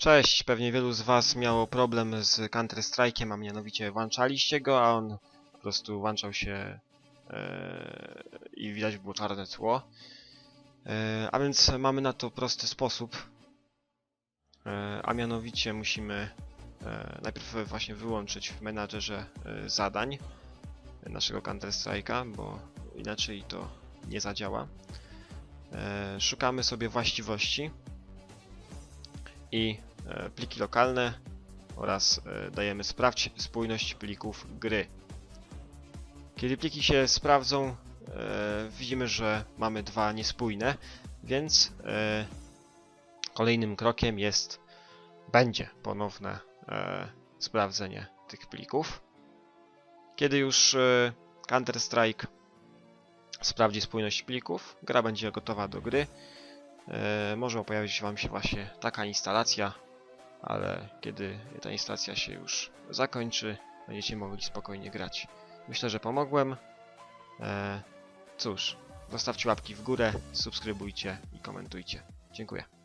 Cześć, pewnie wielu z Was miało problem z Counter Strike'iem, a mianowicie włączaliście go, a on po prostu włączał się e, i widać było czarne tło. E, a więc mamy na to prosty sposób, e, a mianowicie musimy najpierw właśnie wyłączyć w menadżerze zadań naszego Counter Strike'a, bo inaczej to nie zadziała. Szukamy sobie właściwości i pliki lokalne oraz e, dajemy sprawdź spójność plików gry. Kiedy pliki się sprawdzą, e, widzimy, że mamy dwa niespójne, więc e, kolejnym krokiem jest będzie ponowne e, sprawdzenie tych plików. Kiedy już e, Counter-Strike sprawdzi spójność plików, gra będzie gotowa do gry. E, może pojawić Wam się właśnie taka instalacja, ale kiedy ta instalacja się już zakończy, będziecie mogli spokojnie grać. Myślę, że pomogłem. E, cóż, zostawcie łapki w górę, subskrybujcie i komentujcie. Dziękuję.